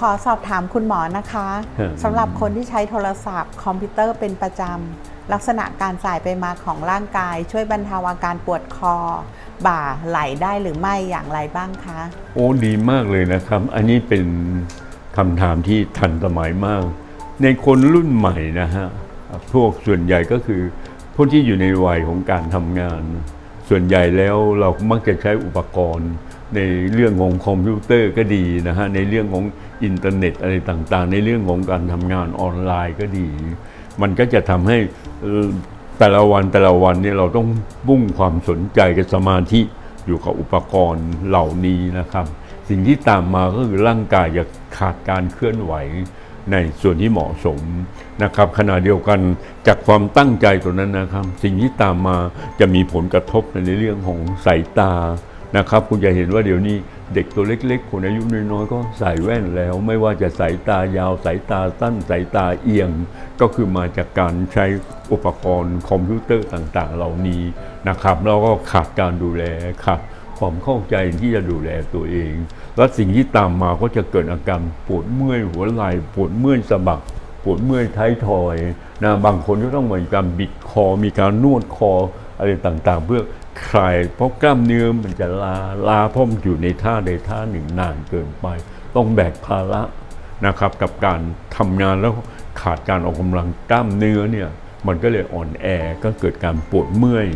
ขอสอบถามคุณหมอนะคะครับสำหรับคนที่ใช้โทรศัพท์ คอมพิวเตอร์เป็นประจำลักษณะการจ่ายไปมาของร่างกาย ช่วยบรรเทาอาการปวดคอ บ่าไหลได้หรือไม่อย่างไรบ้างคะ โอ้ดีมากเลยนะครับ อันนี้เป็นคำถามที่ทันสมัยมาก ในคนรุ่นใหม่นะฮะพวกส่วนใหญ่ก็คือพวกที่อยู่ในวัยของการทำงาน ส่วนใหญ่แล้วเรามักจะใช้อุปกรณ์ ในเรื่องของคอมพิวเตอร์ก็ดีนะฮะในเรื่องของอินเทอร์เน็ตอะไรต่างๆ ในเรื่องของการทำงานออนไลน์ก็ดี มันก็จะทำให้แต่ละวันแต่ละวันเนี่ยเราต้องบุ่งความสนใจกับสมาธิอยู่กับอุปกรณ์เหล่านี้นะครับ สิ่งที่ตามมาก็คือร่างกายจะขาดการเคลื่อนไหวในส่วนที่เหมาะสมนะครับ ขณะเดียวกันจากความตั้งใจตัวนั้นนะครับ สิ่งที่ตามมาจะมีผลกระทบในเรื่องของสายตา นะครับคุณจะเห็นว่าเดี๋ยวนี้เด็กตัวเล็ก ๆ คนอายุน้อยๆก็ใส่แว่นแล้ว ไม่ว่าจะสายตายาวสายตาสั้นสายตาเอียง ก็คือมาจากการใช้อุปกรณ์คอมพิวเตอร์ต่างๆ เหล่านี้นะครับ แล้วก็ขาดการดูแลขาดความเข้าใจที่จะดูแลตัวเอง และสิ่งที่ตามมาก็จะเกิดอาการปวดเมื่อยหัวไหล่ปวดเมื่อยสะบักปวดเมื่อยท้ายทอยนะบางคนก็ต้องมีการบิดคอมีการนวดคออะไรต่างๆ เพื่อ คลายเพราะกล้ามเนื้อมันจะลาลาพราะมันอยู่ในท่าใดท่าหนึ่งนานเกินไป ต้องแบกภาระนะครับ กับการทำงานแล้วขาดการออกกำลังกล้ามเนื้อเนี่ยมันก็เลยอ่อนแอก็เกิดการปวดเมื่อย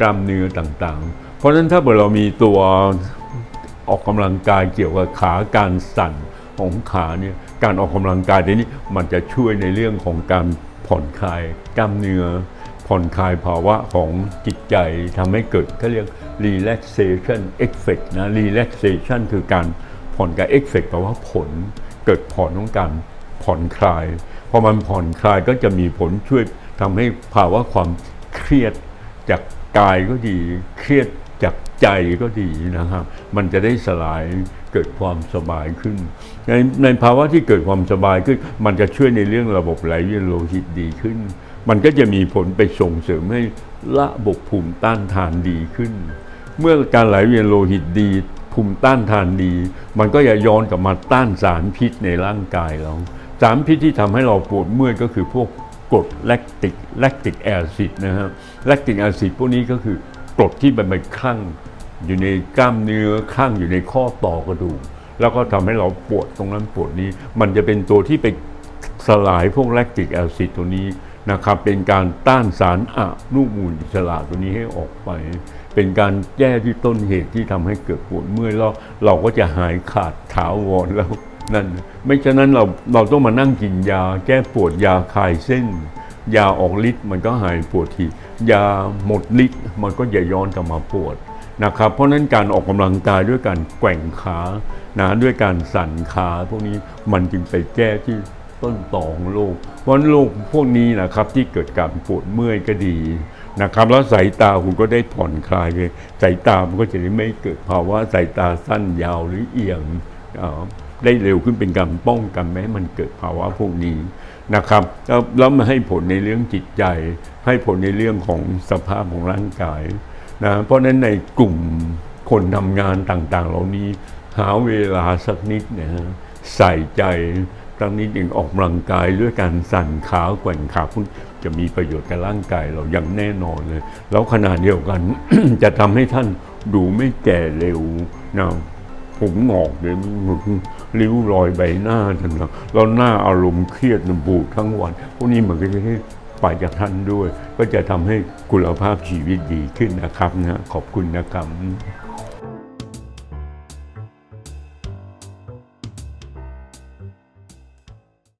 กล้ามเนื้อต่างๆ เพราะฉะนั้นถ้าเกิดเรามีตัวออกกำลังกายเกี่ยวกับขาการสั่นของขาเนี่ยการออกกำลังกายในนี้มันจะช่วยในเรื่องของการผ่อนคลายกล้ามเนื้อ ผ่อนคลายภาวะของจิตใจทำให้เกิดเขาเรียก relaxation effect นะ relaxation คือการผ่อนกับ effect แปลว่าผลเกิดผลของการผ่อนคลายพอมันผ่อนคลายก็จะมีผลช่วยทำให้ภาวะความเครียดจากกายก็ดี เครียดจากใจก็ดีนะครับ มันจะได้สลายเกิดความสบายขึ้น ในในภาวะที่เกิดความสบายขึ้น มันจะช่วยในเรื่องระบบไหลเวียนโลหิตดีขึ้น มันก็จะมีผลไปส่งเสริมให้ระบบภูมิต้านทานดีขึ้น เมื่อการไหลเวียนโลหิตดี ภูมิต้านทานดี มันก็จะย้อนกลับมาต้านสารพิษในร่างกายเรา สารพิษที่ทำให้เราปวดเมื่อยก็คือพวกกรดแลคติกแลคติกแอซิดนะฮะแลคติกแอซิดพวกนี้ก็คือกรดที่มันไปคลั่งอยู่ในกล้ามเนื้อคลั่งอยู่ในข้อต่อกระดูกแล้วก็ทำให้เราปวดตรงนั้นปวดนี้ มันจะเป็นตัวที่ไปสลายพวกแลคติกแอซิดตัวนี้ นะครับเป็นการต้านสารอนุมูลอิสระตัวนี้ให้ออกไป เป็นการแก้ที่ต้นเหตุที่ทำให้เกิดปวดเมื่อยแล้วเราก็จะหายขาดถาวรแล้วนั่นไม่ฉะนั้นเราเราต้องมานั่งกินยา แก้ปวดยาคลายเส้น ยาออกฤทธิ์มันก็หายปวดทียาหมดฤทธิ์มันก็จะย้อนกลับมาปวดนะครับเพราะนั้นการออกกำลังกายด้วยการแกว่งขานะด้วยการสั่นขาพวกนี้มันจึงไปแก้ที่ ต้นตอของโรคเพราะฉะนั้นโรคพวกนี้นะครับที่เกิดการปวดเมื่อยก็ดีนะครับ แล้วสายตาคุณก็ได้ผ่อนคลายเลยสายตามันก็จะได้ไม่เกิดภาวะสายตาสั้นยาวหรือเอียงได้เร็วขึ้นเป็นการป้องกันไม่ให้มันเกิดภาวะพวกนี้นะครับ แล้วแล้วมาให้ผลในเรื่องจิตใจ ให้ผลในเรื่องของสภาพของร่างกายนะเพราะฉะนั้นในกลุ่มคนทำงานต่างๆ เหล่านี้หาเวลาสักนิดนะฮะใส่ใจ ตั้งนิดหนึ่งออกกำลังกายด้วยการสั่นขาแกว่งขาพวกนี้จะมีประโยชน์กับร่างกายเราอย่างแน่นอนเลย แล้วขนาดเดียวกัน จะทำให้ท่านดูไม่แก่เร็วนะผมหงอกเลยริ้วรอยใบหน้าท่านนะแล้วหน้าอารมณ์เครียดบูดทั้งวัน พวกนี้มันก็จะให้ไปจากท่านด้วย ก็จะทำให้คุณภาพชีวิตดีขึ้นนะครับนะขอบคุณนะครับ